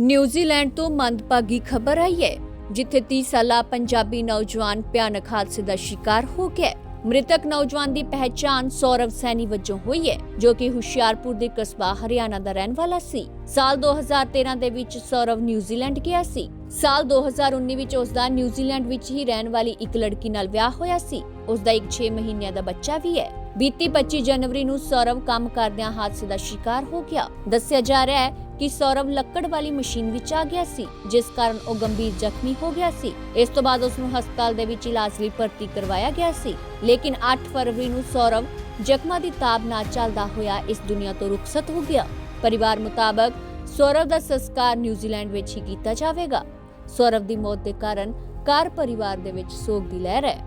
New Zealand ਤੋਂ ਮੰਦਭਾਗੀ ਖਬਰ ਆਈ ਹੈ, ਜਿੱਥੇ 30 ਸਾਲਾ ਪੰਜਾਬੀ ਨੌਜਵਾਨ ਭਿਆਨਕ ਹਾਦਸੇ ਦਾ ਸ਼ਿਕਾਰ ਹੋ ਗਿਆ ਮ੍ਰਿਤਕ ਨੌਜਵਾਨ ਦੀ ਪਹਿਚਾਣ ਸੌਰਵ ਸੈਣੀ ਵਜੋਂ ਹੋਈ ਹੈ, ਜੋ ਕਿ ਹੁਸ਼ਿਆਰਪੁਰ ਦੇ ਕਸਬਾ ਹਰਿਆਣਾ ਦਾ ਰਹਿਣ ਵਾਲਾ ਸੀ। ਸਾਲ 2013 ਦੇ ਵਿੱਚ ਸੌਰਵ ਨਿਊਜ਼ੀਲੈਂਡ ਗਿਆ ਸੀ। ਸਾਲ 2019 ਵਿੱਚ ਉਸ ਦਾ ਨਿਊਜ਼ੀਲੈਂਡ ਵਿੱਚ ਹੀ ਰਹਿਣ ਵਾਲੀ ਇੱਕ ਲੜਕੀ ਨਾਲ ਵਿਆਹ ਹੋਇਆ ਸੀ। ਉਸ ਦਾ ਇੱਕ 6 ਮਹੀਨਿਆਂ ਦਾ ਬੱਚਾ ਵੀ ਹੈ। ਬੀਤੀ 25 ਜਨਵਰੀ ਨੂੰ ਸੌਰਵ ਕੰਮ ਕਰਦਿਆਂ ਹਾਦਸੇ ਦਾ ਸ਼ਿਕਾਰ ਹੋ ਗਿਆ। ਦੱਸਿਆ ਜਾ ਰਿਹਾ ਹੈ ਕਿ ਸੌਰਵ ਲੱਕੜ ਵਾਲੀ ਮਸ਼ੀਨ ਵਿੱਚ ਆ ਗਿਆ ਸੀ ਜਿਸ ਕਾਰਨ ਉਹ ਗੰਭੀਰ ਜ਼ਖਮੀ ਹੋ ਗਿਆ ਸੀ। ਇਸ ਤੋਂ ਬਾਅਦ ਉਸ ਨੂੰ ਹਸਪਤਾਲ ਦੇ ਵਿੱਚ ਇਲਾਜ ਲਈ ਭਰਤੀ ਕਰਵਾਇਆ ਗਿਆ ਸੀ। ਲੇਕਿਨ 8 ਫਰਵਰੀ ਨੂੰ ਸੌਰਵ ਜ਼ਖਮਾਂ ਦੀ ਤਾਬ ਨਾਲ ਚੱਲਦਾ ਹੋਇਆ ਇਸ ਦੁਨੀਆ ਤੋਂ ਰੁਖਸਤ ਹੋ ਗਿਆ। ਪਰਿਵਾਰ ਮੁਤਾਬਕ ਸੌਰਵ ਦਾ ਸੰਸਕਾਰ ਨਿਊਜ਼ੀਲੈਂਡ ਵਿੱਚ ਹੀ ਕੀਤਾ ਜਾਵੇਗਾ। ਸੌਰਵ ਦੀ ਮੌਤ ਦੇ ਕਾਰਨ ਕਾਰ ਪਰਿਵਾਰ ਦੇ ਵਿੱਚ ਸੋਗ ਦੀ ਲਹਿਰ ਹੈ।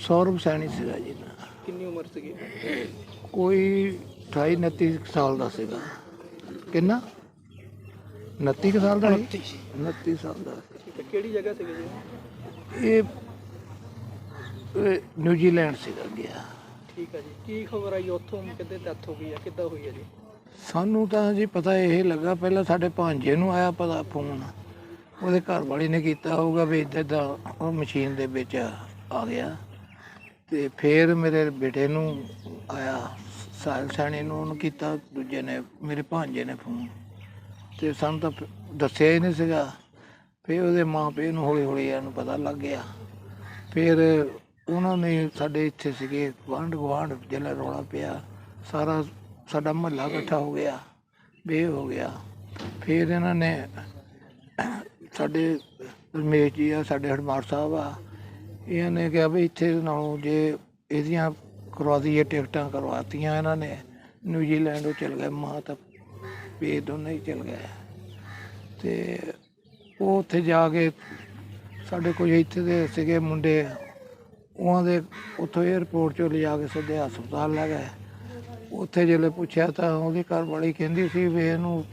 ਸੌਰਵ ਸੈਣੀ ਸੀਗਾ ਜੀ। ਕਿੰਨੀ ਉਮਰ ਸੀਗੀ? ਕੋਈ 28 29 ਸਾਲ ਦਾ ਸੀਗਾ। ਕਿੰਨਾ? 29 ਕੁ ਸਾਲ ਦਾ ਸੀ? 29 ਸਾਲ ਦਾ। ਸੀ। ਕਿਹੜੀ ਜਗ੍ਹਾ ਸੀਗੀ ਜੀ? ਇਹ ਇਹ ਨਿਊਜ਼ੀਲੈਂਡ ਸੀਗਾ ਗਿਆ ਠੀਕ ਹੈ ਜੀ। ਕੀ ਖਬਰ ਆਈ ਉੱਥੋਂ? ਕਿੱਦੇ ਡੈਥ ਹੋ ਗਈ ਹੈ ਕਿੱਦਾਂ ਹੋਈ ਹੈ ਜੀ? ਸਾਨੂੰ ਤਾਂ ਜੀ ਪਤਾ ਇਹ ਲੱਗਾ ਪਹਿਲਾਂ ਸਾਡੇ ਭਾਂਜੇ ਨੂੰ ਆਇਆ ਪਤਾ ਫੋਨ। ਉਹਦੇ ਘਰ ਵਾਲੀ ਨੇ ਕੀਤਾ ਹੋਊਗਾ ਵੀ ਇੱਦਾਂ ਦਾ ਉਹ ਮਸ਼ੀਨ ਦੇ ਵਿੱਚ ਆ ਗਿਆ। ਤੇ ਫਿਰ ਮੇਰੇ ਬੇਟੇ ਨੂੰ ਆਇਆ। ਸਾਹਿਬ ਸੈਣੀ ਨੂੰ ਉਹਨੂੰ ਕੀਤਾ, ਦੂਜੇ ਨੇ, ਮੇਰੇ ਭਾਂਜੇ ਨੇ ਫੋਨ। ਤੇ ਸਾਨੂੰ ਤਾਂ ਦੱਸਿਆ ਹੀ ਨਹੀਂ ਸੀਗਾ। ਫਿਰ ਉਹਦੇ ਮਾਂ ਪਿਓ ਨੂੰ ਹੌਲੀ ਹੌਲੀ ਇਹਨੂੰ ਪਤਾ ਲੱਗ ਗਿਆ। ਫਿਰ ਉਹਨਾਂ ਨੇ ਸਾਡੇ ਇੱਥੇ ਸੀਗੇ ਗੁਆਂਢ ਗੁਆਂਢ ਜਿਹੜਾ ਰੌਲਾ ਪਿਆ। ਸਾਰਾ ਸਾਡਾ ਮਹੱਲਾ ਇਕੱਠਾ ਹੋ ਗਿਆ ਬੇ ਹੋ ਗਿਆ। ਫਿਰ ਇਹਨਾਂ ਨੇ ਸਾਡੇ ਰਮੇਸ਼ ਜੀ ਆ, ਸਾਡੇ ਹਰਮਾਰ ਸਾਹਿਬ ਆ, ਇਹਨਾਂ ਨੇ ਕਿਹਾ ਵੀ ਇੱਥੇ ਨਾਲੋਂ ਜੇ ਇਹਦੀਆਂ ਕਰਵਾ ਦਈਏ ਟਿਕਟਾਂ ਕਰਵਾਤੀਆਂ ਇਹਨਾਂ ਨੇ। ਨਿਊਜ਼ੀਲੈਂਡ ਉਹ ਚਲ ਗਏ ਮਾਂ ਤਾਂ ਪੇ ਦੋਨੇ ਹੀ ਚਲ ਗਏ। ਤੇ ਉਹ ਉੱਥੇ ਜਾ ਕੇ ਸਾਡੇ ਕੋਈ ਇੱਥੇ ਦੇ ਸੀਗੇ ਮੁੰਡੇ, ਉਹਨਾਂ ਦੇ ਉੱਥੋਂ 에어ਪੋਰਟ ਚੋਂ ਲਿਜਾ ਕੇ ਸਿੱਧੇ ਹਸਪਤਾਲ ਲੈ ਗਏ। ਉੱਥੇ ਜਦੋਂ ਪੁੱਛਿਆ ਤਾਂ ਉਹਦੀ ਘਰਵਾਲੀ ਕਹਿੰਦੀ ਸੀ ਵੀ ਇਹਨੂੰ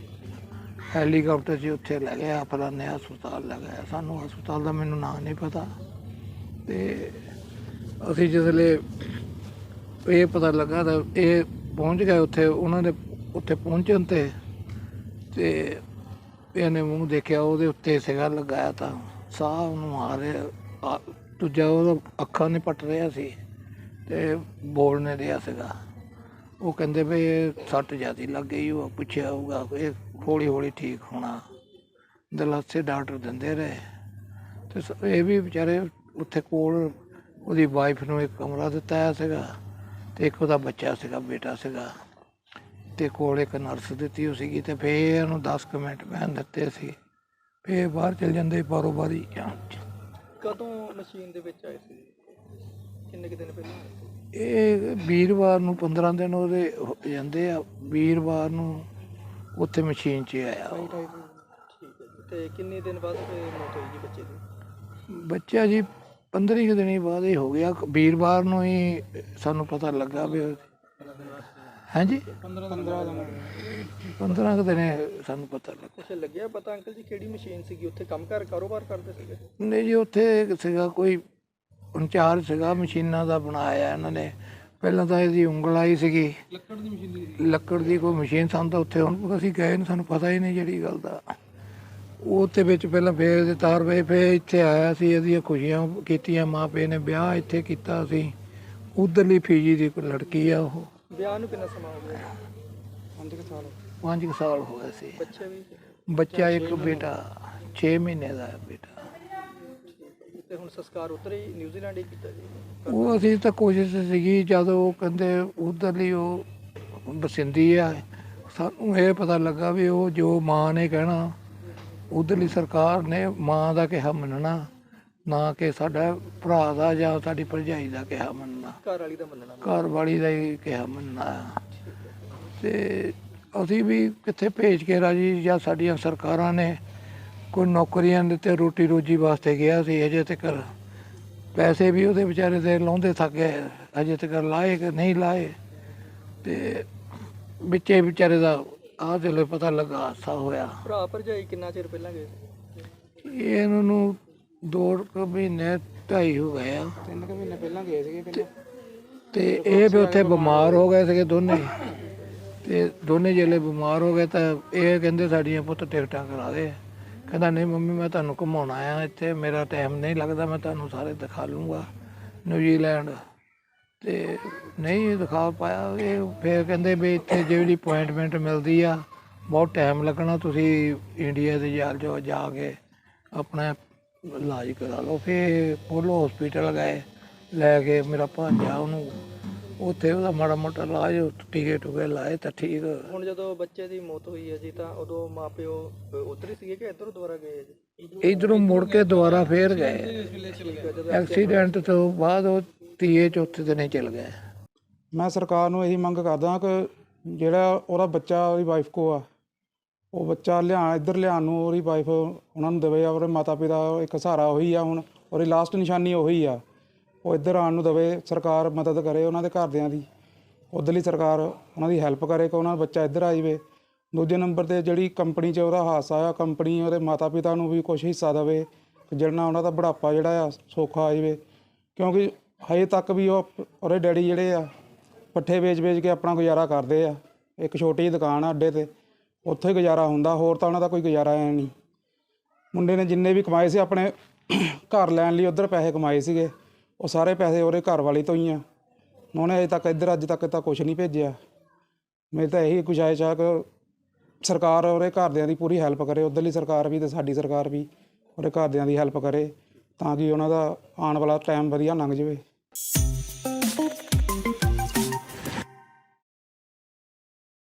ਹੈਲੀਕਾਪਟਰ 'ਚ ਉੱਥੇ ਲੈ ਗਿਆ, ਫਲਾਣੇ ਹਸਪਤਾਲ ਲੈ ਗਿਆ। ਸਾਨੂੰ ਹਸਪਤਾਲ ਦਾ ਮੈਨੂੰ ਨਾਂ ਨਹੀਂ ਪਤਾ। ਤੇ ਅਸੀਂ ਜਦੋਂ ਇਹ ਪਤਾ ਲੱਗਾ ਤਾਂ ਇਹ ਪਹੁੰਚ ਗਏ ਉੱਥੇ, ਉਹਨਾਂ ਦੇ ਉੱਥੇ ਪਹੁੰਚਣ ਤੇ ਤੇ ਇਹਨੇ ਮੂੰਹ ਦੇਖਿਆ, ਉਹਦੇ ਉੱਤੇ ਸੀਗਾ ਲਗਾਇਆ ਤਾਂ ਸਾਹ ਉਹਨੂੰ ਆ ਰਿਹਾ ਦੂਜਾ ਉਹਦਾ ਅੱਖਾਂ ਨਹੀਂ ਪਟ ਰਿਹਾ ਸੀ ਤੇ ਬੋਲ ਨਹੀਂ ਰਿਹਾ ਸੀਗਾ। ਉਹ ਕਹਿੰਦੇ ਵੀ ਇਹ ਸੱਟ ਜ਼ਿਆਦੀ ਲੱਗ ਗਈ, ਉਹ ਪੁੱਛਿਆ ਹੋਊਗਾ ਇਹ ਹੌਲੀ ਹੌਲੀ ਠੀਕ ਹੋਣਾ। ਦਲਾਸੇ ਡਾਕਟਰ ਦਿੰਦੇ ਰਹੇ ਤੇ ਸ- ਇਹ ਵੀ ਵਿਚਾਰੇ ਉੱਥੇ ਕੋਲ ਉਹਦੀ ਵਾਈਫ ਨੂੰ ਇੱਕ ਕਮਰਾ ਦਿੱਤਾ ਹੋਇਆ ਸੀਗਾ। ਤੇ ਇੱਕ ਉਹਦਾ ਬੱਚਾ ਸੀਗਾ ਬੇਟਾ ਸੀਗਾ। ਤੇ ਕੋਲ ਇੱਕ ਨਰਸ ਦਿੱਤੀ ਹੋ ਸੀਗੀ ਤੇ ਫੇਰ ਇਹਨੂੰ 10 ਕੁ ਮਿੰਟ ਬਹਿਣ ਦਿੱਤੇ ਸੀ। ਫੇਰ ਬਾਹਰ ਚਲ ਜਾਂਦੇ ਬਾਰੋ ਬਾਰੀ ਕਦੋਂ ਮਸ਼ੀਨ ਦੇ ਵਿੱਚ ਆਏ ਸੀ? ਕਿੰਨੇ ਕੁ ਦਿਨ ਪਹਿਲਾਂ ਆਏ ਸੀ? ਇਹ ਵੀਰਵਾਰ ਨੂੰ 15 ਦਿਨ ਉਹਦੇ ਹੋ ਜਾਂਦੇ ਆ। ਵੀਰਵਾਰ ਨੂੰ ਉੱਥੇ ਮਸ਼ੀਨ 'ਚ ਆਇਆ ਉਹ। ਠੀਕ ਹੈ ਜੀ। ਤੇ ਕਿੰਨੇ ਦਿਨ ਬਾਅਦ ਫਿਰ ਮੌਤ ਹੋਈ ਜੀ ਬੱਚੇ ਦੀ? ਬੱਚਾ ਜੀ 15 ਕੁ ਦਿਨੀ ਬਾਅਦ ਹੀ ਹੋ ਗਿਆ। ਵੀਰਵਾਰ ਨੂੰ ਹੀ ਸਾਨੂੰ ਪਤਾ ਲੱਗਾ ਵੀ ਹਾਂਜੀ? 15 15 ਦਿਨ 15 ਕੁ ਦਿਨੇ ਸਾਨੂੰ ਪਤਾ ਲੱਗਾ। ਕੁਛ ਲੱਗਿਆ ਪਤਾ ਅੰਕਲ ਜੀ ਕਿਹੜੀ ਮਸ਼ੀਨ ਸੀਗੀ? ਉੱਥੇ ਕੰਮ ਕਰ ਕਾਰੋਬਾਰ ਕਰਦੇ ਸੀਗੇ? ਨਹੀਂ ਜੀ ਉੱਥੇ ਸੀਗਾ ਕੋਈ ਇੰਚਾਰਜ ਸੀਗਾ ਮਸ਼ੀਨਾਂ ਦਾ ਬਣਾਇਆ ਇਹਨਾਂ ਨੇ। ਪਹਿਲਾਂ ਤਾਂ ਇਹਦੀ ਉਂਗਲ ਆਈ ਸੀਗੀ। ਲੱਕੜ ਦੀ ਮਸ਼ੀਨ ਲੱਕੜ ਦੀ ਕੋਈ ਮਸ਼ੀਨ ਸਾਨੂੰ ਤਾਂ ਉੱਥੇ ਹੁਣ ਅਸੀਂ ਗਏ ਨੇ ਸਾਨੂੰ ਪਤਾ ਹੀ ਨਹੀਂ ਜਿਹੜੀ ਗੱਲ ਦਾ। ਉਹ ਤੇ ਵਿੱਚ ਪਹਿਲਾਂ ਫੇਰ ਇਹਦੇ ਤਾਰ ਵੇ ਫੇਰ ਇੱਥੇ ਆਇਆ ਸੀ ਇਹਦੀਆਂ ਖੁਸ਼ੀਆਂ ਕੀਤੀਆਂ ਮਾਂ ਪਿਓ ਨੇ ਵਿਆਹ ਇੱਥੇ ਕੀਤਾ ਸੀ। ਉਧਰਲੀ ਫੀਜੀ ਦੀ ਕੋਈ ਲੜਕੀ ਆ ਉਹ। ਵਿਆਹ ਨੂੰ ਕਿੰਨਾ ਸਮਾਂ ਹੋ ਗਿਆ? 5 ਸਾਲ। 5 ਸਾਲ ਹੋ ਗਏ ਸੀ। ਬੱਚੇ ਵੀ ਬੱਚਾ ਇੱਕ ਬੇਟਾ 6 ਮਹੀਨੇ ਦਾ ਬੇਟਾ। ਤੇ ਹੁਣ ਸੰਸਕਾਰ ਉੱਧਰ ਹੀ ਨਿਊਜ਼ੀਲੈਂਡ ਹੀ ਕੀਤਾ ਜੀ? ਉਹ ਅਸੀਂ ਤਾਂ ਕੋਸ਼ਿਸ਼ ਸੀਗੀ ਜਦੋਂ ਉਹ ਕਹਿੰਦੇ ਉਧਰਲੀ ਉਹ ਬਸਿੰਦੀ ਆ ਸਾਨੂੰ ਇਹ ਪਤਾ ਲੱਗਾ ਵੀ ਉਹ ਜੋ ਮਾਂ ਨੇ ਕਹਿਣਾ ਉਧਰਲੀ ਸਰਕਾਰ ਨੇ ਮਾਂ ਦਾ ਕਿਹਾ ਮੰਨਣਾ ਨਾ ਕਿ ਸਾਡਾ ਭਰਾ ਦਾ ਜਾਂ ਸਾਡੀ ਭਰਜਾਈ ਦਾ ਕਿਹਾ ਮੰਨਣਾ। ਘਰ ਵਾਲੀ ਦਾ ਮੰਨਣਾ। ਘਰ ਵਾਲੀ ਦਾ ਹੀ ਕਿਹਾ ਮੰਨਣਾ। ਤੇ ਅਸੀਂ ਵੀ ਕਿੱਥੇ ਭੇਜ ਕੇ ਰਾਜੀ ਜਾਂ ਸਾਡੀਆਂ ਸਰਕਾਰਾਂ ਨੇ ਕੋਈ ਨੌਕਰੀਆਂ ਦੇ ਤੇ ਰੋਟੀ ਰੋਜੀ ਵਾਸਤੇ ਗਿਆ ਸੀ ਅਜੇ ਤੱਕ ਪੈਸੇ ਵੀ ਉਹਦੇ ਵਿਚਾਰੇ ਦੇ ਲਾਉਂਦੇ ਥੱਕ ਗਏ ਅਜੇ ਤੱਕ ਲਾਏ ਕਿ ਨਹੀਂ ਲਾਏ। ਤੇ ਵਿੱਚੇ ਵਿਚਾਰੇ ਦਾ ਆਹ ਜਦੋਂ ਪਤਾ ਲੱਗਾ ਹਾਦਸਾ ਹੋਇਆ। ਭਰਾ ਭਰਜਾਈ ਕਿੰਨਾ ਚਿਰ ਪਹਿਲਾਂ ਗਏ ਸੀ? ਇਹਨਾਂ ਨੂੰ ਦੋ ਕੁ ਮਹੀਨੇ ਢਾਈ ਹੋ ਗਏ ਆ। ਤਿੰਨ ਕੁ ਮਹੀਨੇ ਪਹਿਲਾਂ ਗਏ ਸੀਗੇ ਤੇ ਇਹ ਵੀ ਉੱਥੇ ਬਿਮਾਰ ਹੋ ਗਏ ਸੀਗੇ ਦੋਨੇ। ਤੇ ਦੋਨੇ ਜਿਹੜੇ ਬਿਮਾਰ ਹੋ ਗਏ ਤਾਂ ਇਹ ਕਹਿੰਦੇ ਸਾਡੀਆਂ ਪੁੱਤ ਟਿਕਟਾਂ ਕਰਾ ਦੇ। ਕਹਿੰਦਾ ਨਹੀਂ ਮੰਮੀ ਮੈਂ ਤੁਹਾਨੂੰ ਘੁਮਾਉਣ ਆਇਆ ਇੱਥੇ। ਮੇਰਾ ਟਾਈਮ ਨਹੀਂ ਲੱਗਦਾ ਮੈਂ ਤੁਹਾਨੂੰ ਸਾਰੇ ਦਿਖਾ ਲੂੰਗਾ। ਨਿਊਜ਼ੀਲੈਂਡ ਤੇ ਨਹੀਂ ਦਿਖਾ ਪਾਇਆ ਇਹ। ਫਿਰ ਕਹਿੰਦੇ ਵੀ ਇੱਥੇ ਜਿਹੜੀ ਅਪਾਇੰਟਮੈਂਟ ਮਿਲਦੀ ਆ, ਬਹੁਤ ਟਾਈਮ ਲੱਗਣਾ, ਤੁਸੀਂ ਇੰਡੀਆ ਦੇ ਜਾ ਜਾਓ ਜਾ ਕੇ ਆਪਣਾ ਇਲਾਜ ਕਰਾ ਲਓ। ਫਿਰ ਪੋਲੋ ਹਸਪੀਟਲ ਗਏ, ਲੈ ਕੇ ਮੇਰਾ ਭਾਂਜਾ ਉਹਨੂੰ ਉੱਥੇ ਉਹਦਾ ਮਾੜਾ ਮੋਟਾ ਇਲਾਜ ਟੀਕੇ ਟੁਕੇ ਲਾਏ ਤਾਂ ਠੀਕ। ਹੁਣ ਜਦੋਂ ਬੱਚੇ ਦੀ ਮੌਤ ਹੋਈ ਹੈ ਜੀ ਤਾਂ ਉਦੋਂ ਮਾਪਿਓ ਉਧਰ ਹੀ ਸੀਗੇ ਕਿ ਇੱਧਰੋਂ ਦੁਬਾਰਾ ਗਏ ਹੈ ਜੀ? ਇਧਰੋਂ ਮੁੜ ਕੇ ਦੁਬਾਰਾ ਫੇਰ ਗਏ। ਐਕਸੀਡੈਂਟ ਤੋਂ ਬਾਅਦ ਉਹ ਤੀਏ ਚੌਥੇ ਦਿਨੇ ਚਲ ਗਏ। ਮੈਂ ਸਰਕਾਰ ਨੂੰ ਇਹੀ ਮੰਗ ਕਰਦਾ ਕਿ ਜਿਹੜਾ ਉਹਦਾ ਬੱਚਾ ਉਹਦੀ ਵਾਈਫ ਕੋ ਆ ਉਹ ਬੱਚਾ ਲਿਆ ਇੱਧਰ ਲਿਆਉਣ ਨੂੰ ਉਹਦੀ ਵਾਈਫ ਉਹਨਾਂ ਨੂੰ ਦੇਵੇ ਉਹਦੇ ਮਾਤਾ ਪਿਤਾ ਇੱਕ ਸਹਾਰਾ ਉਹੀ ਆ ਹੁਣ ਉਹਦੀ ਲਾਸਟ ਨਿਸ਼ਾਨੀ ਉਹੀ ਆ। ਉਹ ਇੱਧਰ ਆਉਣ ਨੂੰ ਦੇਵੇ, ਸਰਕਾਰ ਮਦਦ ਕਰੇ ਉਹਨਾਂ ਦੇ ਘਰਦਿਆਂ ਦੀ। ਉੱਧਰਲੀ ਸਰਕਾਰ ਉਹਨਾਂ ਦੀ ਹੈਲਪ ਕਰੇ ਕਿ ਉਹਨਾਂ ਦਾ ਬੱਚਾ ਇੱਧਰ ਆ ਜਾਵੇ। ਦੂਜੇ ਨੰਬਰ ਤੇ ਜਿਹੜੀ ਕੰਪਨੀ 'ਚ ਉਹਦਾ ਹਾਦਸਾ ਆ ਕੰਪਨੀ ਉਹਦੇ ਮਾਤਾ ਪਿਤਾ ਨੂੰ ਵੀ ਕੁਝ ਹਿੱਸਾ ਦੇਵੇ ਜਿਹੜਾ ਉਹਨਾਂ ਦਾ ਬੁਢਾਪਾ ਜਿਹੜਾ ਆ, ਸੌਖਾ ਆ ਜਾਵੇ। ਕਿਉਂਕਿ ਹਜੇ ਤੱਕ ਵੀ ਉਹ ਉਹਦੇ ਡੈਡੀ ਜਿਹੜੇ ਆ, ਪੱਠੇ ਵੇਚ-ਵੇਚ ਕੇ ਆਪਣਾ ਗੁਜ਼ਾਰਾ ਕਰਦੇ ਆ। ਇੱਕ ਛੋਟੀ ਜਿਹੀ ਦੁਕਾਨ ਆ ਅੱਡੇ ਤੇ, ਉੱਥੇ ਹੀ ਗੁਜ਼ਾਰਾ ਹੁੰਦਾ, ਹੋਰ ਤਾਂ ਉਹਨਾਂ ਦਾ ਕੋਈ ਗੁਜ਼ਾਰਾ ਹੈ ਨਹੀਂ। ਮੁੰਡੇ ਨੇ ਜਿੰਨੇ ਵੀ ਕਮਾਏ ਸੀ, ਆਪਣੇ ਘਰ ਲੈਣ ਲਈ ਉਧਰ ਪੈਸੇ ਕਮਾਏ ਸੀਗੇ। ਉਹ ਸਾਰੇ ਪੈਸੇ ਉਹਦੇ ਘਰ ਵਾਲੇ ਤੋਂ ਹੀ ਆ। ਉਹਨੇ ਅਜੇ ਤੱਕ ਇੱਧਰ ਅੱਜ ਤੱਕ ਤਾਂ ਕੁਝ ਨਹੀਂ ਭੇਜਿਆ। ਮੇਰੀ ਤਾਂ ਇਹੀ ਗੁਜਾਇਸ਼ ਆ ਕਿ ਸਰਕਾਰ ਉਹਦੇ ਘਰਦਿਆਂ ਦੀ ਪੂਰੀ ਹੈਲਪ ਕਰੇ, ਉਧਰਲੀ ਸਰਕਾਰ ਵੀ ਤੇ ਸਾਡੀ ਸਰਕਾਰ ਵੀ ਉਹਦੇ ਘਰਦਿਆਂ ਦੀ ਹੈਲਪ ਕਰੇ ਤਾਂ ਕਿ ਉਹਨਾਂ ਦਾ ਆਉਣ ਵਾਲਾ ਟਾਈਮ ਵਧੀਆ ਲੰਘ ਜਾਵੇ।